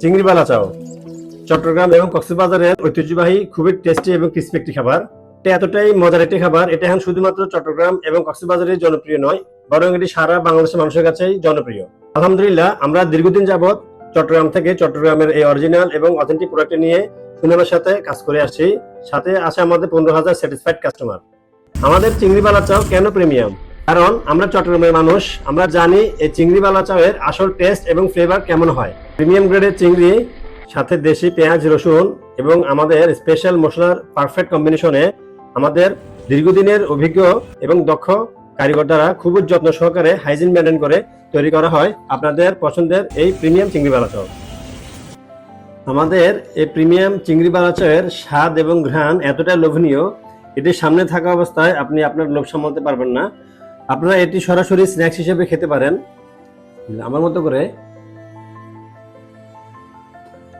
চিংড়ি বালা চাও। চট্টগ্রাম এবং কক্সবাজারের ঐতিহ্যবাহী, খুবই টেস্টি এবং ক্রিস্পি একটি খাবার। এটা এতটাই মজার একটি খাবার, এটা এখন শুধুমাত্র চট্টগ্রাম এবং কক্সবাজারের জনপ্রিয় নয়, বরং এটি সারা বাংলাদেশের মানুষের কাছেই জনপ্রিয়। আলহামদুলিল্লাহ, আমরা দীর্ঘদিন যাবৎ চট্টগ্রাম থেকে চট্টগ্রামের এই অরিজিনাল এবং অথেন্টিক প্রোডাক্ট নিয়ে সুনামের সাথে কাজ করে আসছি। সাথে আছে আমাদের পনেরো হাজার স্যাটিসফাইড কাস্টমার আমাদের চিংড়ি বালা চাও কেন প্রিমিয়াম কারণ আমরা চট্টগ্রামের মানুষ, আমরা জানি এই চিংড়ি বালা চাওয়ের আসল টেস্ট এবং ফ্লেভার কেমন হয়। প্রিমিয়াম গ্রেডের চিংড়ি, সাথে দেশি পেঁয়াজ, রসুন এবং আমাদের স্পেশাল মশলার পারফেক্ট কম্বিনেশনে আমাদের দীর্ঘদিনের অভিজ্ঞ এবং দক্ষ কারিগর দ্বারা খুব যত্ন সহকারে হাইজিন মেনটেন করে তৈরি করা হয় আপনাদের পছন্দের এই প্রিমিয়াম চিংড়ি বালা চাও আমাদের এই প্রিমিয়াম চিংড়ি বালাচয়ের স্বাদ এবং ঘ্রাণ এতটা লোভনীয়, এটি সামনে থাকা অবস্থায় আপনি আপনার লোভ সামলাতে পারবেন না। আপনারা এটি সরাসরি স্ন্যাক্স হিসেবে খেতে পারেন। আমার মতো করে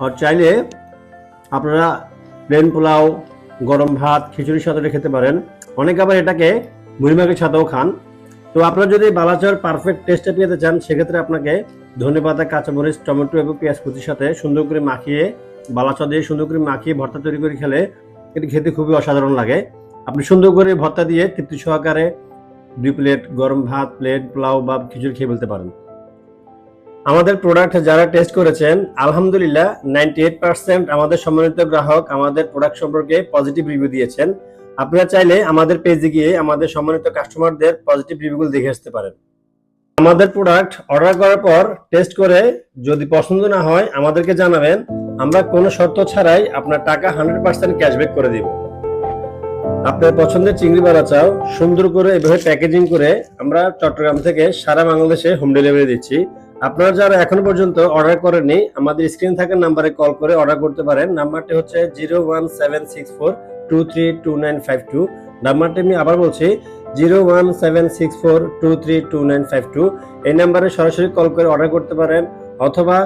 আর চাইলে আপনারা প্লেন পোলাও, গরম ভাত, খিচুড়ির সাথে খেতে পারেন। অনেকে আবার এটাকে মুড়িমাখের সাথেও খান। তো আপনারা যদি বালাচর পারফেক্ট টেস্টে পেতে চান, সেক্ষেত্রে আপনাকে ধনে পাতা, কাঁচামরিচ, টমেটো এবং পেঁয়াজ কুচির সাথে সুন্দর করে মাখিয়ে, বালাচা দিয়ে সুন্দর করে মাখিয়ে ভর্তা তৈরি করে খেলে এটি খেতে খুবই অসাধারণ লাগে। আপনি সুন্দর করে ভর্তা দিয়ে তৃপ্তি সহকারে দুই প্লেট গরম ভাত প্লেট পোলাও বা খিচুড়ি খেয়ে ফেলতে পারেন। আমাদের প্রোডাক্ট যারা টেস্ট করেছেন, আলহামদুলিল্লাহ নাইনটি এইট পার্সেন্ট আমাদের সম্মানিত গ্রাহক আমাদের প্রোডাক্ট সম্পর্কে পজিটিভ রিভিউ দিয়েছেন। আপনারা চাইলে আমাদের পেজে গিয়ে আমাদের সম্মানিত কাস্টমারদের পজিটিভ রিভিউগুলো দেখে আসতে পারেন। আমাদের প্রোডাক্ট অর্ডার করার পর টেস্ট করে যদি পছন্দ না হয় আমাদেরকে জানাবেন, আমরা কোনো শর্ত ছাড়াই আপনার টাকা হান্ড্রেড পার্সেন্ট ক্যাশব্যাক করে দিব। আপনার পছন্দের চিংড়ি বালা চাও, সুন্দর করে এভাবে প্যাকেজিং করে আমরা চট্টগ্রাম থেকে সারা বাংলাদেশে হোম ডেলিভারি দিচ্ছি। আপনারা যারা এখনও পর্যন্ত অর্ডার করেননি, আমাদের স্ক্রিন থাকা নাম্বারে কল করে অর্ডার করতে পারেন। নাম্বারটি হচ্ছে zero one seven six four two three two nine five two নাম্বারটি আমি আবার বলছি zero one seven six four two three two nine five two এই নাম্বারে সরাসরি কল করে অর্ডার করতে পারেন, অথবা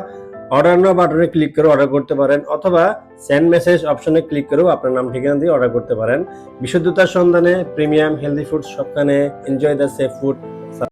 অর্ডার নাও বাটনে ক্লিক করে অর্ডার করতে পারেন, অথবা সেন্ড মেসেজ অপশনে ক্লিক করেও আপনার নাম, ঠিকানা দিয়ে অর্ডার করতে পারেন। বিশুদ্ধতার সন্ধানে প্রিমিয়াম হেলদি ফুড সবখানে এনজয় দ্য সেফ ফুড